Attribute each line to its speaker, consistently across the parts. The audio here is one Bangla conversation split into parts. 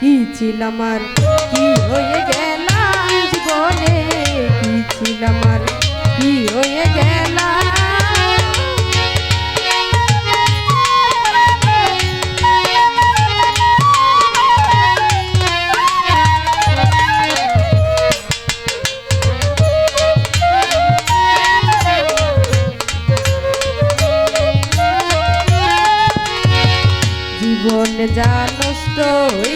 Speaker 1: ছিলাম আর কি হয়ে গেলাম জীবনে? কি ছিলাম আর কি হয়ে গেলাম জীবন যা নষ্ট হইছে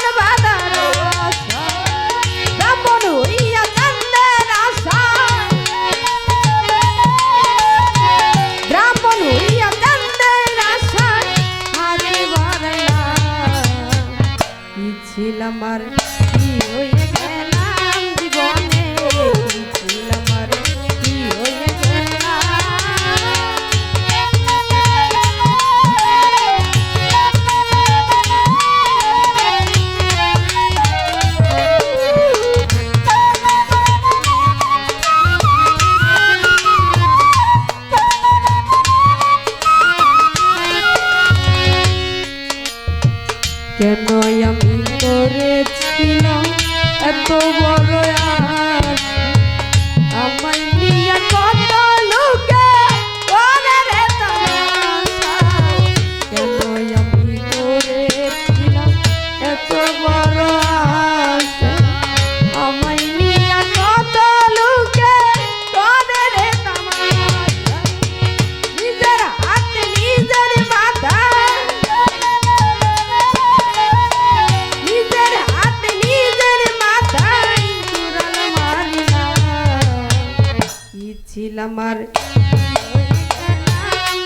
Speaker 1: ছিলাম আর কি হয়ে গেলাম কি ছিলাম আর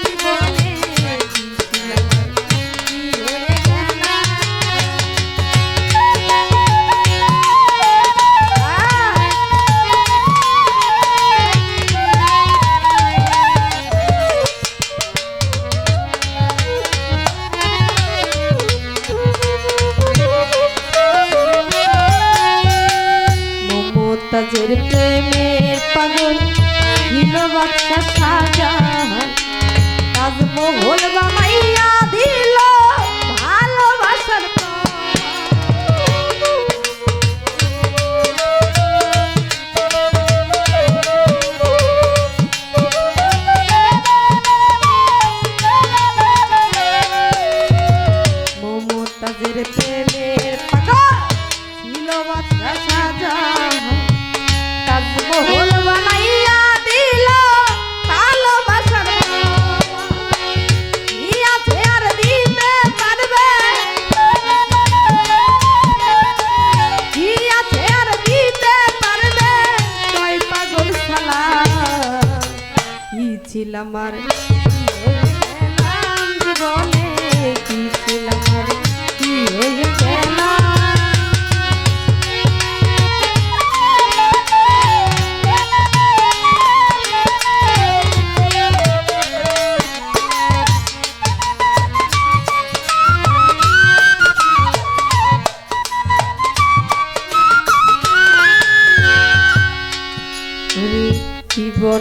Speaker 1: জীবনে কি ছিলাম আর কি গেলাম মমতাজের প্রেমের পাগল দিল কি আমার জীবনে কি ছিল আমার কি হয়ে গেলাম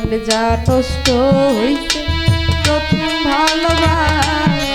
Speaker 1: জীবন যা নষ্ট হইছে প্রথম ভালোবাসা।